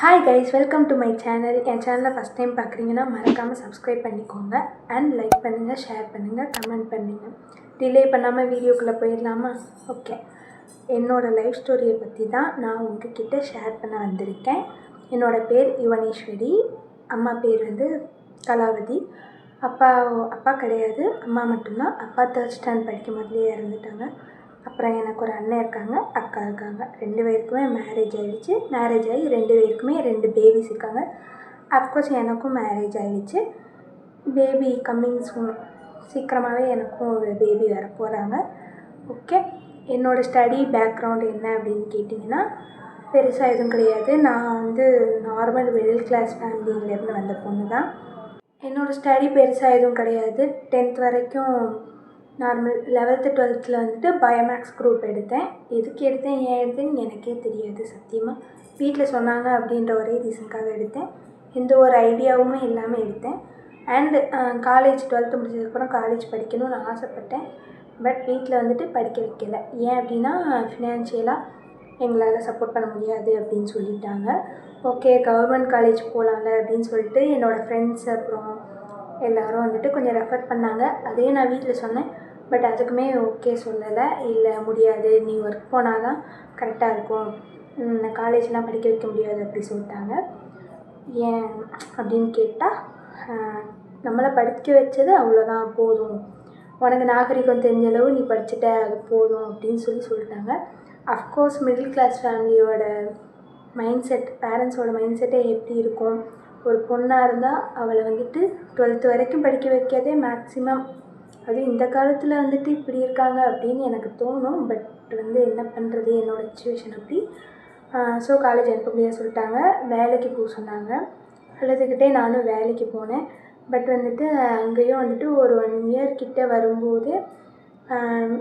Hi guys welcome to my channel என் சேனலை first time பார்க்குறீங்கன்னா மறக்காமல் சப்ஸ்கிரைப் பண்ணிக்கோங்க அண்ட் லைக் பண்ணுங்கள் ஷேர் பண்ணுங்கள் கமெண்ட் பண்ணுங்கள் டிலே பண்ணாமல் வீடியோக்குள்ளே போயிடலாமா? ஓகே என்னோடய லைஃப் ஸ்டோரியை பற்றி தான் நான் உங்ககிட்ட ஷேர் பண்ண வந்திருக்கேன். என்னோடய பேர் யுவனேஸ்வரி அம்மா பேர் வந்து கலாவதி. அப்பா அப்பா கிடையாது. அம்மா மட்டும்தான். அப்பா தேர்ட் ஸ்டாண்ட் படிக்கும் போதுலேயே இறந்துட்டாங்க. அப்புறம் எனக்கு ஒரு அண்ணன் இருக்காங்க அக்கா இருக்காங்க. ரெண்டு பேருக்குமே மேரேஜ் ஆகிடுச்சு மேரேஜ் ஆகி ரெண்டு பேருக்குமே ரெண்டு பேபிஸ் இருக்காங்க. அஃப்கோர்ஸ் எனக்கும் மேரேஜ் ஆகிடுச்சு பேபி கம்மிங் சூன் சீக்கிரமாகவே எனக்கும் ஒரு பேபி வர போகிறாங்க ஓகே என்னோடய ஸ்டடி பேக்ரவுண்ட் என்ன அப்படின்னு கேட்டிங்கன்னா பெருசாக எதுவும் கிடையாது. நான் வந்து நார்மல் மிடில் கிளாஸ் ஃபேமிலியிலேருந்து வந்த பொண்ணு தான் என்னோடய ஸ்டடி பெருசாக எதுவும் கிடையாது. டென்த் வரைக்கும் நார்மல் லெவல்த்து டுவெல்த்தில் வந்துட்டு பயோமேக்ஸ் குரூப் எடுத்தேன். எதுக்கு எடுத்தேன்? ஏன் எடுத்தேன்னு எனக்கே தெரியாது சத்தியமாக வீட்டில் சொன்னாங்க அப்படின்ற ஒரே ரீசனுக்காக எடுத்தேன். எந்த ஒரு ஐடியாவுமே இல்லாமல் எடுத்தேன். அண்டு காலேஜ் டுவெல்த்து முடிச்சதுக்கப்புறம் காலேஜ் படிக்கணும்னு ஆசைப்பட்டேன். பட் வீட்டில் வந்துட்டு படிக்க வைக்கல. ஏன் அப்படின்னா ஃபினான்ஷியலாக எங்களால் சப்போர்ட் பண்ண முடியாது அப்படின்னு சொல்லிட்டாங்க. ஓகே கவர்மெண்ட் காலேஜ் போகலாம்ல அப்படின்னு சொல்லிட்டு என்னோடய ஃப்ரெண்ட்ஸ் அப்புறம் எல்லோரும் வந்துட்டு கொஞ்சம் ரெஃபர் பண்ணாங்க. அதையும் நான் வீட்டில் சொன்னேன். பட் அதுக்குமே ஓகே சொல்லலை. இல்லை முடியாது. நீ ஒர்க் போனால் தான் கரெக்டாக இருக்கும். காலேஜ்லாம் படிக்க வைக்க முடியாது அப்படி சொல்லிட்டாங்க. ஏன் அப்படின்னு கேட்டால் நம்மளை படிக்க வச்சது அவ்வளோதான் போதும். உனக்கு நாகரிகம் தெரிஞ்ச அளவு நீ படிச்சுட்ட அது போதும் அப்படின்னு சொல்லி சொல்லிட்டாங்க. அஃப்கோர்ஸ் மிடில் கிளாஸ் ஃபேமிலியோட மைண்ட் செட் பேரண்ட்ஸோட மைண்ட் செட்டே எப்படி இருக்கும்? ஒரு பொண்ணாக இருந்தால் அவளை வந்துட்டு டுவெல்த்து வரைக்கும் படிக்க வைக்கிறதே மேக்ஸிமம் அதுவும் இந்த காலத்தில் வந்துட்டு இப்படி இருக்காங்க அப்படின்னு எனக்கு தோணும். பட் வந்து என்ன பண்ணுறது என்னோடய சுச்சுவேஷன் அப்படி. ஸோ காலேஜ் அனுப்ப முடியாது சொல்லிட்டாங்க. வேலைக்கு போக சொன்னாங்க. அழுதுகிட்டே நானும் வேலைக்கு போனேன். பட் வந்துட்டு அங்கேயும் வந்துட்டு ஒரு ஒன் இயர் கிட்டே வரும்போது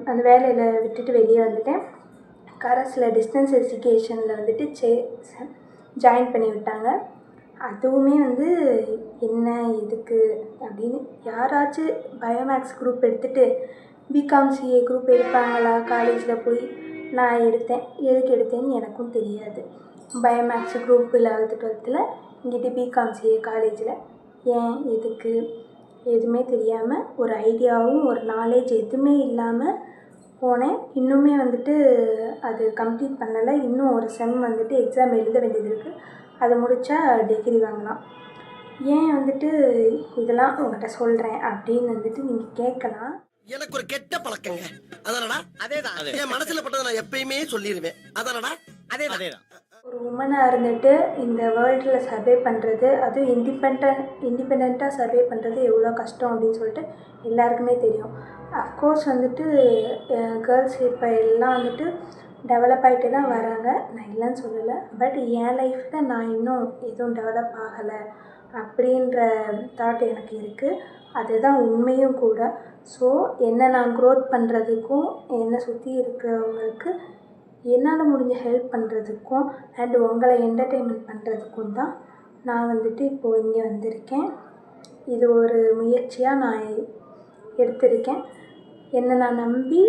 அந்த வேலையில் விட்டுட்டு வெளியே வந்துட்டேன். கரஸில் டிஸ்டன்ஸ் எஜுகேஷனில் வந்துட்டு சே ஜாயின் பண்ணி விட்டாங்க. அதுவுமே வந்து என்ன எதுக்கு அப்படின்னு யாராச்சும் பயோமேக்ஸ் குரூப் எடுத்துகிட்டு பிகாம் சிஏ குரூப் எடுப்பாங்களா? காலேஜில் போய் நான் எடுத்தேன். எதுக்கு எடுத்தேன்னு எனக்கும் தெரியாது. பயோமேக்ஸ் குரூப் லெவல்த்து டுவெல்த்தில் இங்கிட்டு பிகாம் சிஏ காலேஜில் ஏன் எதுக்கு எதுவுமே தெரியாமல் ஒரு ஐடியாவும் ஒரு நாலேஜ் எதுவுமே இல்லாமல் போனேன். இன்னுமே வந்துட்டு அது கம்ப்ளீட் பண்ணலை. இன்னும் ஒரு செம் வந்துட்டு எக்ஸாம் எழுத வேண்டியது இருக்குது அதை முடித்தா டிகிரி வாங்கலாம். ஏன் வந்துட்டு இதெல்லாம் உங்கள்கிட்ட சொல்கிறேன் அப்படின்னு வந்துட்டு நீங்கள் கேட்கலாம். எனக்கு ஒரு கெட்ட பழக்கங்க. அதனடா? அதேதான். என் மனசுல பட்டதை நான் எப்பயுமே சொல்லிடுவேன் அதனடா? அதேதான். ஒரு உமனாக இருந்துட்டு இந்த வேர்ல்டில் சர்வே பண்ணுறது அதுவும் இண்டிபெண்ட் இண்டிபெண்ட்டாக சர்வே பண்ணுறது எவ்வளோ கஷ்டம் அப்படின்னு சொல்லிட்டு எல்லாருக்குமே தெரியும். அஃப்கோர்ஸ் வந்துட்டு கேர்ள்ஸ் இப்போ எல்லாம் வந்துட்டு டெவலப் ஆகிட்டு தான் வராங்க. நான் இல்லைன்னு சொல்லலை. பட் என் லைஃப்பில் நான் இன்னும் எதுவும் டெவலப் ஆகலை அப்படின்ற தாட் எனக்கு இருக்குது அதுதான் உண்மையும் கூட. ஸோ என்னை நான் க்ரோத் பண்ணுறதுக்கும் என்னை சுற்றி இருக்கிறவங்களுக்கு என்னால் முடிஞ்ச ஹெல்ப் பண்ணுறதுக்கும் அண்ட் உங்களை என்டர்டெயின்மெண்ட் பண்ணுறதுக்கும் தான் நான் வந்துட்டு இப்போது இங்கே வந்திருக்கேன். இது ஒரு முயற்சியாக நான் எடுத்திருக்கேன். என்னை நான் நம்பி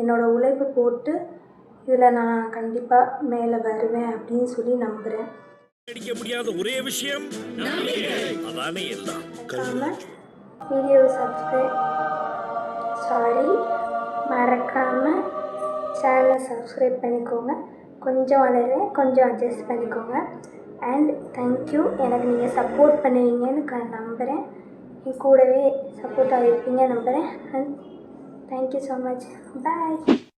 என்னோடய உழைப்பு போட்டு இதில் நான் கண்டிப்பாக மேலே வருவேன் அப்படின்னு சொல்லி நம்புகிறேன். அடிக்க முடியாத ஒரே விஷயம் அதானே எல்லாம். வீடியோவை சப்ஸ்கிரைப் சாரி மறக்காமல் சேனலை சப்ஸ்கிரைப் பண்ணிக்கோங்க. கொஞ்சம் வளருவேன் கொஞ்சம் அட்ஜஸ்ட் பண்ணிக்கோங்க. அண்ட் தேங்க்யூ எனக்கு நீங்கள் சப்போர்ட் பண்ணுவீங்கன்னு நம்புகிறேன். என் கூடவே சப்போர்ட்டாக இருப்பீங்க நம்புகிறேன். And thank you so much bye